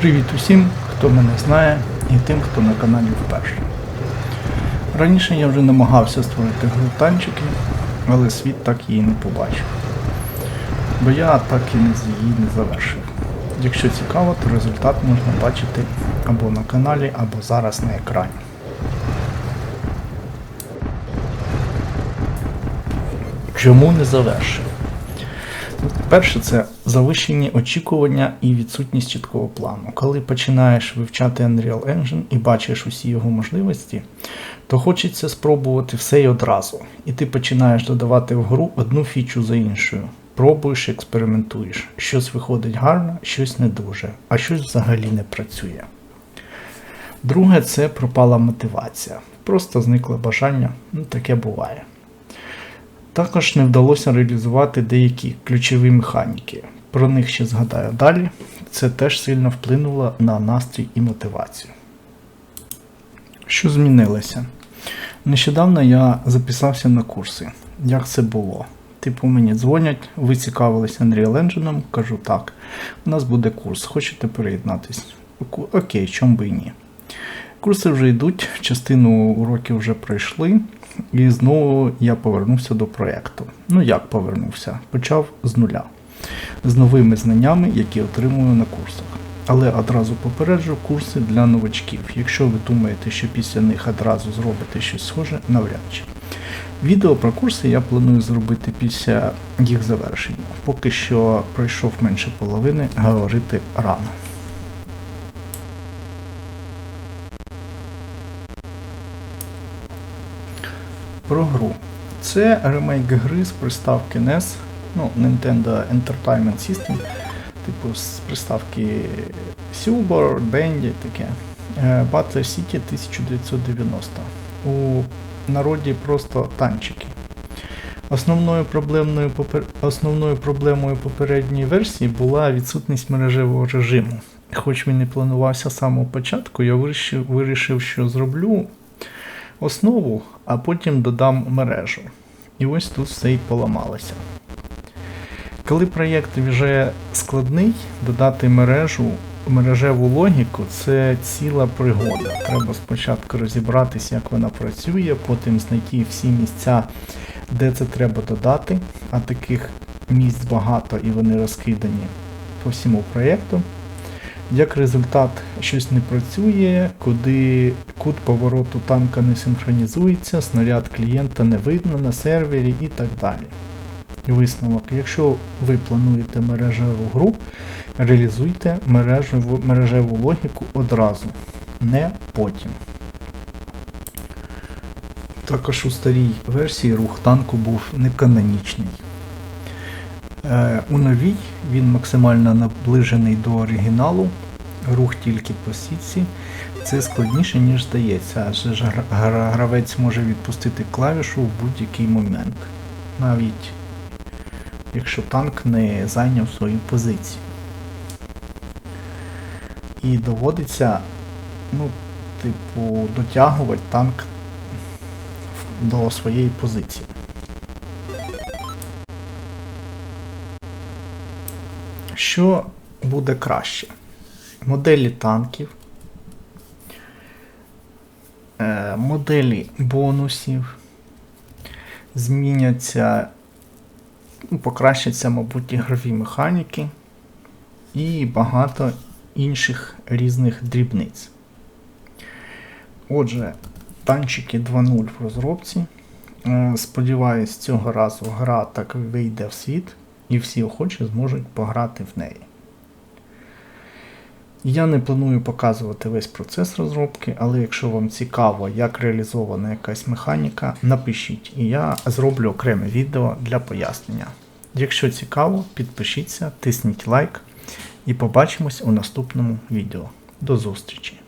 Привіт усім, хто мене знає, і тим, хто на каналі вперше. Раніше я вже намагався створити грутанчики, але світ так її не побачив. Бо я так і не її не завершив. Якщо цікаво, то результат можна бачити або на каналі, або зараз на екрані. Чому не завершив? Перше, це завищені очікування і відсутність чіткого плану. Коли починаєш вивчати Unreal Engine і бачиш усі його можливості, то хочеться спробувати все і одразу. І ти починаєш додавати в гру одну фічу за іншою. Пробуєш, експериментуєш. Щось виходить гарно, щось не дуже, а щось взагалі не працює. Друге, це пропала мотивація. Просто зникло бажання, ну таке буває. Також не вдалося реалізувати деякі ключові механіки. Про них ще згадаю далі. Це теж сильно вплинуло на настрій і мотивацію. Що змінилося? Нещодавно я записався на курси. Як це було? Типу мені дзвонять, ви цікавились Unreal Engine, кажу так. У нас буде курс, хочете приєднатись? Окей, чом би і ні. Курси вже йдуть, частину уроків вже пройшли, і знову я повернувся до проєкту. Ну як повернувся? Почав з нуля, з новими знаннями, які отримую на курсах. Але одразу попереджу курси для новачків. Якщо ви думаєте, що після них одразу зробите щось схоже, навряд чи. Відео про курси я планую зробити після їх завершення. Поки що пройшов менше половини, говорити рано. Про гру. Це ремейк гри з приставки NES, ну, Nintendo Entertainment System, типу з приставки Silver, Bendy, таке. Е, Battle City 1990. У народі просто танчики. Основною проблемою, попер... Основною проблемою попередньої версії була відсутність мережевого режиму. Хоч він і планувався з самого початку, я вирішив, вирішив, що зроблю основу, а потім додам мережу. І ось тут все і поламалося. Коли проєкт вже складний, додати мережу, мережеву логіку це ціла пригода. Треба спочатку розібратися, як вона працює, потім знайти всі місця, де це треба додати, а таких місць багато і вони розкидані по всьому проєкту. Як результат, щось не працює, куди кут повороту танка не синхронізується, снаряд клієнта не видно на сервері і так далі. Висновок. Якщо ви плануєте мережеву гру, реалізуйте мережеву, мережеву логіку одразу, не потім. Також у старій версії рух танку був неканонічний. Е, У новій він максимально наближений до оригіналу, рух тільки по сітці. Це складніше, ніж здається, адже ж гра- гра- гравець може відпустити клавішу в будь-який момент, навіть якщо танк не зайняв свою позицію. І доводиться, ну, типу, дотягувати танк до своєї позиції. Що буде краще? Моделі танків, е, моделі бонусів, зміняться, ну, покращаться, мабуть, ігрові механіки і багато інших різних дрібниць. Отже, танчики 2.0 в розробці. Е, Сподіваюсь, цього разу гра так вийде в світ, і всі охочі зможуть пограти в неї. Я не планую показувати весь процес розробки, але якщо вам цікаво, як реалізована якась механіка, напишіть, і я зроблю окреме відео для пояснення. Якщо цікаво, підпишіться, тисніть лайк і побачимось у наступному відео. До зустрічі!